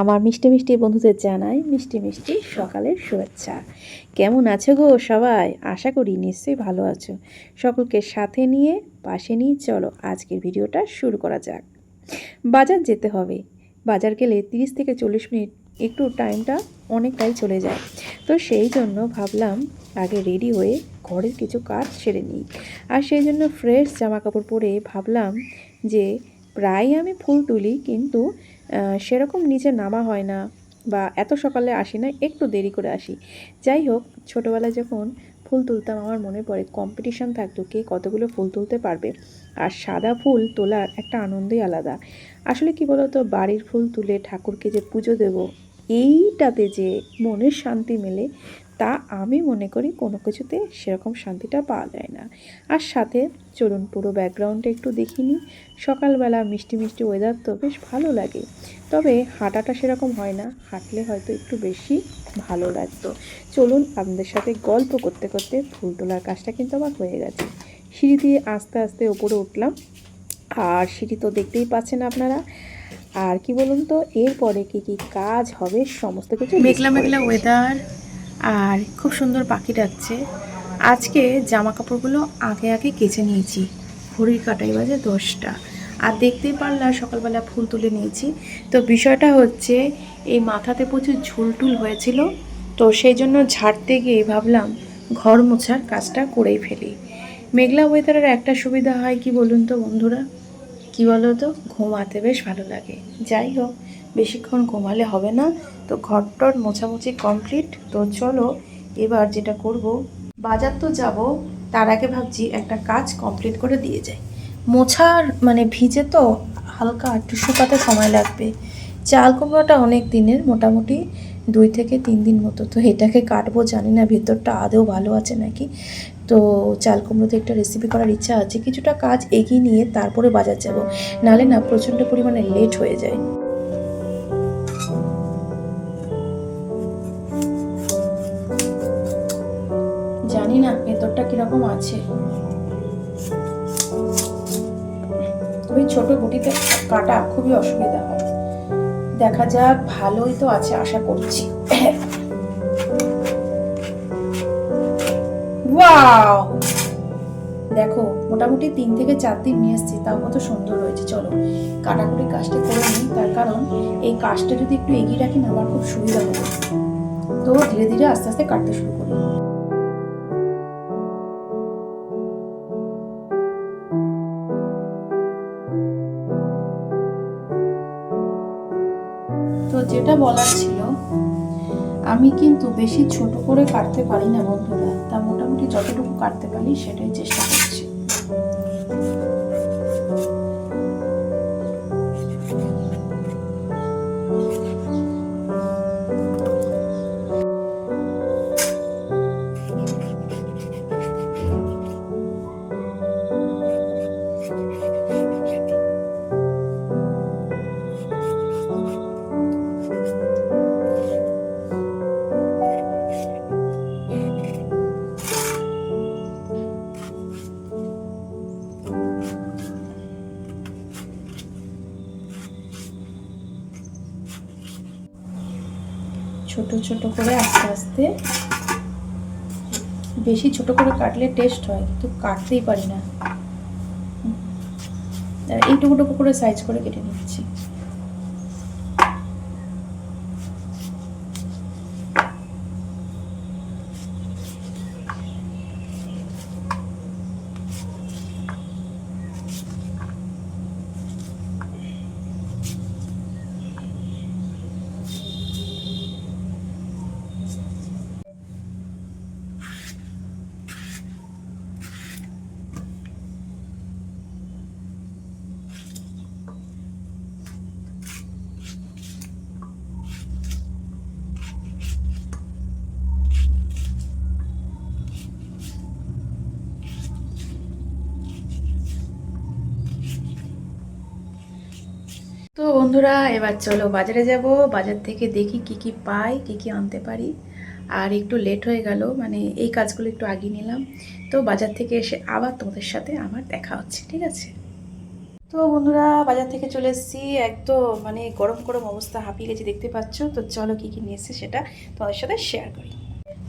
আমার মিষ্টি মিষ্টি বন্ধুদের জানাই মিষ্টি মিষ্টি সকালের শুভেচ্ছা। কেমন আছো গো সবাই? আশা করি নিশ্চয়ই ভালো আছো। সকলকে সাথে নিয়ে, পাশে নিয়ে চলো, আজকের ভিডিওটা শুরু করা যাক। বাজার যেতে হবে। বাজার গেলে তিরিশ থেকে চল্লিশ মিনিট একটু টাইমটা অনেকটাই চলে যায়। তো সেই জন্য ভাবলাম, আগে রেডি হয়ে ঘরের কিছু কাজ সেরে নিই। আর সেই জন্য ফ্রেশ জামা কাপড় পরে ভাবলাম যে প্রায় আমি ফুল তুলি, কিন্তু সেরকম নিচে নামা হয় না বা এত সকালে আসি না, একটু দেরি করে আসি। যাই হোক, ছোটোবেলায় যখন ফুল তুলতাম, আমার মনে পড়ে কম্পিটিশান থাকতো কে কতগুলো ফুল তুলতে পারবে। আর সাদা ফুল তোলার একটা আনন্দই আলাদা। আসলে কি বলতো, বাড়ির ফুল তুলে ঠাকুরকে যে পুজো দেব, এইটাতে যে মনের শান্তি মেলে তা আমি মনে করি কোনো কিছুতে সেরকম শান্তিটা পাওয়া যায় না। আর সাথে চলুন পুরো ব্যাকগ্রাউন্ডটা একটু দেখিনি সকালবেলা মিষ্টি মিষ্টি ওয়েদার তো বেশ ভালো লাগে। তবে হাঁটাটা সেরকম হয় না। হাঁটলে হয়তো একটু বেশি ভালো লাগতো। চলুন আপনাদের সাথে গল্প করতে করতে ফুল তোলার কাজটা কিন্তু আমার হয়ে গেছে। সিঁড়ি দিয়ে আস্তে আস্তে ওপরে উঠলাম। আর সিঁড়ি তো দেখতেই পাচ্ছেন আপনারা। আর কি বলুন তো এরপরে কি কি কাজ হবে সমস্ত কিছু মেঘলা মেঘলা ওয়েদার আর খুব সুন্দর পাখি ডাকছে। আজকে জামা কাপড়গুলো আগে আগে কেচে নিয়েছি। ঘড়ির কাটাই বাজে দশটা। আর দেখতেই পারলাম সকালবেলা ফুল তুলে নিয়েছি। তো বিষয়টা হচ্ছে, এই মাথাতে প্রচুর ঝুলটুল হয়েছিল। তো সেই জন্য ঝাড়তে গিয়ে ভাবলাম, ঘর মোছার কাজটা করেই ফেলি। মেঘলা ওয়েদারের একটা সুবিধা হয় কি বলুন তো বন্ধুরা? কী বলো তো ঘুমাতে বেশ ভালো লাগে। যাই হোক, বেশিক্ষণ ঘুমালে হবে না। তো ঘরটর মোছামুছি কমপ্লিট। তো চলো, এবার যেটা করব, বাজার তো যাব, তার আগে ভাবছি একটা কাজ কমপ্লিট করে দিয়ে যাই। মোছার মানে ভিজে তো হালকা একটু শুকাতে সময় লাগবে। চাল কুমড়োটা অনেক দিনের, মোটামুটি দুই থেকে তিন দিন মতো। তো এটাকে কাটবো, জানি না ভেতরটা আদৌ ভালো আছে নাকি। তো চাল কুমড়োতে একটা রেসিপি করার ইচ্ছা আছে। কিছুটা কাজ এগিয়ে নিয়ে তারপরে বাজার যাব। নালে না, প্রচণ্ড পরিমাণে লেট হয়ে যায়। আছে। তবে ছোট গুটিতে কাটা খুবই অসুবিধা হয়। দেখা যাক, ভালোই তো আছে, আশা করছি। ওয়াও! দেখো, মোটামুটি তিন থেকে চার দিন নিয়ে এসেছি, তাও কত সুন্দর হয়েছে। চলো, কাটাকুটি কাজটা করে নিই, তার কারণ এই কাজটা যদি একটু এগিয়ে রাখি না, আমার খুব সুবিধা হবে। তো ধীরে ধীরে আস্তে আস্তে কাটতে শুরু করি। বলার ছিল, আমি কিন্তু বেশি ছোট করে কাটতে পারি না বন্ধুরা। তা মোটামুটি যতটুকু কাটতে পারি সেটাই চেষ্টা করছি। ছোট ছোট করে আস্তে আস্তে। বেশি ছোট করে কাটলে টেস্ট হয়, কিন্তু কাটতেই পারি না। এইটুকু টুকু করে সাইজ করে কেটে নিচ্ছি। তো বন্ধুরা, এবার চলো বাজারে যাব। বাজার থেকে দেখি কি কি পাই, কি কি আনতে পারি। আর একটু লেট হয়ে গেল মানে এই কাজগুলো একটু আগিয়ে নিলাম। তো বাজার থেকে এসে আবার তোমাদের সাথে আমার দেখা হচ্ছে, ঠিক আছে? তো বন্ধুরা, বাজার থেকে চলে এসেছি। একদম মানে গরম গরম অবস্থা হাঁপিয়ে গেছি, দেখতে পাচ্ছ? তো চলো কী কী নিয়ে সেটা তোমাদের সাথে শেয়ার করি।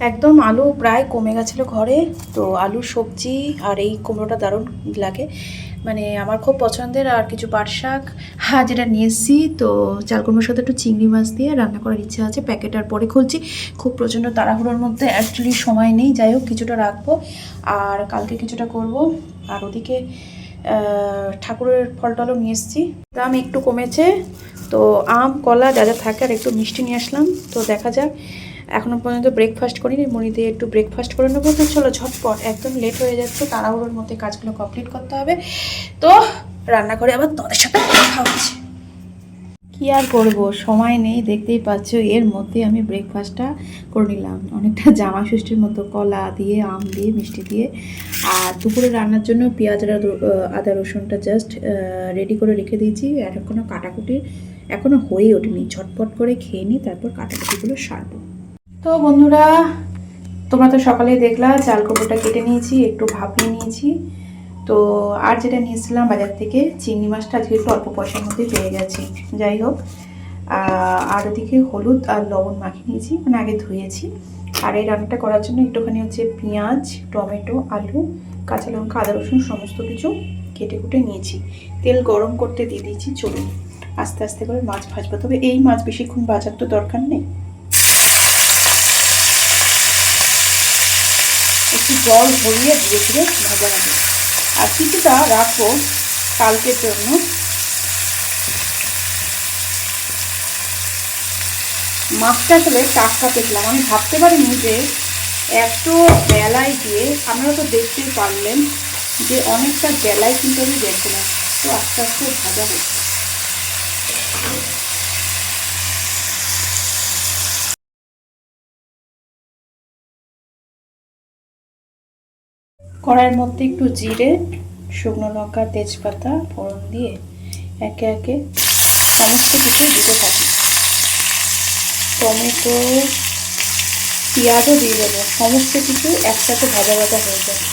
একদম আলু প্রায় কমে গেছিল ঘরে। তো আলু সবজি আর এই কুমড়োটা দারুণ লাগে। মানে আমার খুব পছন্দের আর কিছু পাট শাক। হ্যাঁ যেটা নিয়ে এসেছি, তো চাল সাথে একটু চিংড়ি মাছ দিয়ে রান্না করার ইচ্ছা আছে। প্যাকেট আর পরে খুলছি। খুব প্রচণ্ড তাড়াহুড়োর মধ্যে অ্যাকচুয়ালি সময় নেই। যাই হোক, কিছুটা রাখব। আর কালকে কিছুটা করব। আর ওদিকে ঠাকুরের ফল টলও নিয়ে এসেছি। দাম একটু কমেছে। তো আম, কলা যা যা থাকে আর একটু মিষ্টি নিয়ে আসলাম। তো দেখা যাক। এখনও পর্যন্ত ব্রেকফাস্ট করিনি মনি দিয়ে একটু ব্রেকফাস্ট করে নেব। তো চলো ঝটপট, একদম লেট হয়ে যাচ্ছে, তাড়াহুড়োর মধ্যে কাজগুলো কমপ্লিট করতে হবে। তো রান্না করে আবার তোমাদের সাথে দেখা হচ্ছে। কি আর করব? সময় নেই, দেখতেই পাচ্ছ, এর মধ্যে আমি ব্রেকফাস্টটা করে নিলাম। অনেকটা জামা ষষ্ঠীর মতো, কলা দিয়ে, আম দিয়ে, মিষ্টি দিয়ে। আর দুপুরে রান্নার জন্য পেঁয়াজ আদা- রসুনটা জাস্ট রেডি করে রেখে দিয়েছি। আর এখনও কাটাকুটির এখনও হয়ে ওঠেনি। ঝটপট করে খেয়ে নিই, তারপর কাটাকুটিগুলো সারবো। তো বন্ধুরা, তোমরা তো সকালে দেখলা, চাল কোপোটা কেটে নিয়েছি, একটু ভাপিয়ে নিয়েছি। তো আর যেটা নিয়েছিলাম বাজার থেকে, চিংড়ি মাছটা আজকে একটু অল্প পয়সার মধ্যে পেয়ে গেছি। যাই হোক আর ওদিকে হলুদ আর লবণ মাখিয়ে নিয়েছি মানে আগে ধুয়েছি। আর এই রান্নাটা করার জন্য একটুখানি হচ্ছে পেঁয়াজ, টমেটো, আলু, কাঁচা লঙ্কা, আদা রসুন, সমস্ত কিছু কেটে কুটে নিয়েছি। তেল গরম করতে দিয়ে দিয়েছি চলুন আস্তে আস্তে করে মাছ ভাজবো। তবে এই মাছ বেশিক্ষণ ভাজার তো দরকার নেই। একটু জল ভরিয়ে ধীরে ধীরে ভাজা হবে আর কিছুটা রাখব কালকের জন্য। মাছটা আসলে টাটকা পেলাম আমি ভাবতে পারিনি যে এত বেলায় দিয়ে, আপনারা তো দেখতেই পারলেন যে অনেকটা বেলায় কিন্তু আমি দেখলাম তো আস্তে আস্তে ভাজা হচ্ছে। কড়াইয়ের মধ্যে একটু জিরে, শুকনো লঙ্কা, তেজপাতা, ফোড়ন দিয়ে একে একে সমস্ত কিছু দিতে থাকি টমেটো, পেঁয়াজও দিয়ে দেবো, সমস্ত কিছু একসাথে ভাজা ভাজা হয়ে যাবে।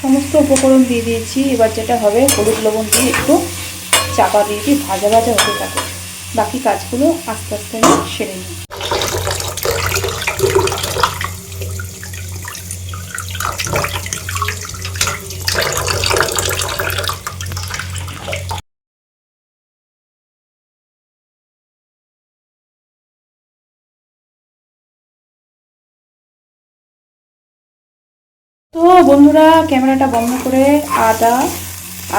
সমস্ত উপকরণ দিয়ে দিয়েছি, এবার যেটা হবে হলুদ লবণ দিয়ে একটু চাপা দিয়ে দিয়ে ভাজা ভাজা হতে থাকে বাকি কাজগুলো আস্তে আস্তে আমি সেরে নিই তো বন্ধুরা ক্যামেরাটা বন্ধ করে আদা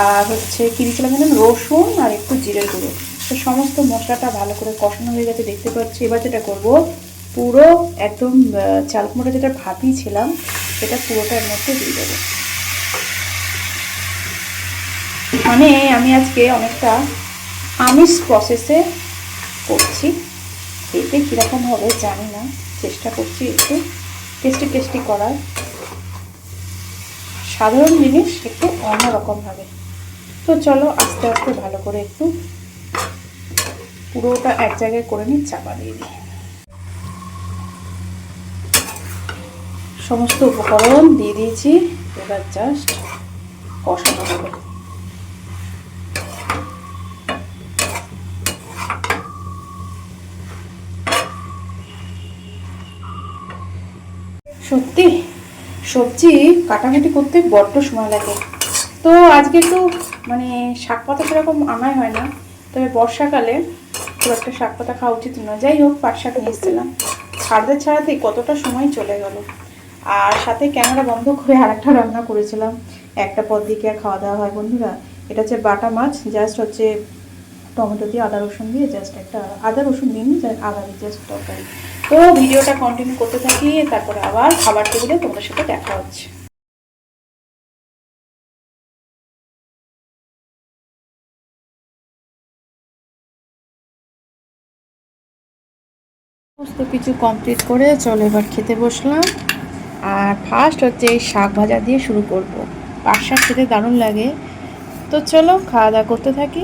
আর হচ্ছে কি দিয়েছিলাম জানেন রসুন আর একটু জিরে গুঁড়ো। তো সমস্ত মশলাটা ভালো করে কষানো হয়ে গেছে দেখতে পাচ্ছি। এবার যেটা করব পুরো একদম আহ, চাল কুমড়োটা যেটা ভাপিয়েছিলাম সেটা পুরোটার মধ্যে দিয়ে দেবো। মানে আমি আজকে অনেকটা আমিষ প্রসেসে করছি। এতে কীরকম হবে জানি না। চেষ্টা করছি একটু টেস্টি টেস্টি করার। সাধারণ জিনিস একটু অন্যরকম হবে তো চলো আস্তে আস্তে ভালো করে একটু পুরোটা এক জায়গায় করে নিই চাপা দিয়ে দিই। সমস্ত উপকরণ দিয়ে দিয়েছি, এবার জাস্ট কষানো হবে। সত্যি? সবজি কাটাকাটি করতে বড্ড সময় লাগে। তো আজকে একটু মানে শাক পাতা সেরকম আনাই হয় না, তবে বর্ষাকালে খুব একটা শাক পাতা খাওয়া উচিত নয় যাই হোক, পাট শাক নিয়ে এসেছিলাম। ছাড়তে ছাড়াতেই কতটা সময় চলে গেল। আর সাথে ক্যামেরা বন্ধ করে আরেকটা রান্না করেছিলাম। একটা পদ দিকে খাওয়া দাওয়া হয় বন্ধুরা? এটা হচ্ছে বাটা মাছ জাস্ট হচ্ছে টমেটো দিয়ে আদা রসুন দিয়ে জাস্ট একটা আদা রসুন দিন আদা দিয়ে জাস্ট তরকারি। তো ভিডিওটা কন্টিনিউ করতে থাকি, তারপরে আবার খাবার টেবিলে তোমাদের সাথে দেখা হচ্ছে। সমস্ত কিছু কমপ্লিট করে চলো এবার খেতে বসলাম। আর ফার্স্ট হচ্ছে এই শাক ভাজা দিয়ে শুরু করব। পাট শাক খেতে দারুণ লাগে। তো চলো খাওয়া দাওয়া করতে থাকি।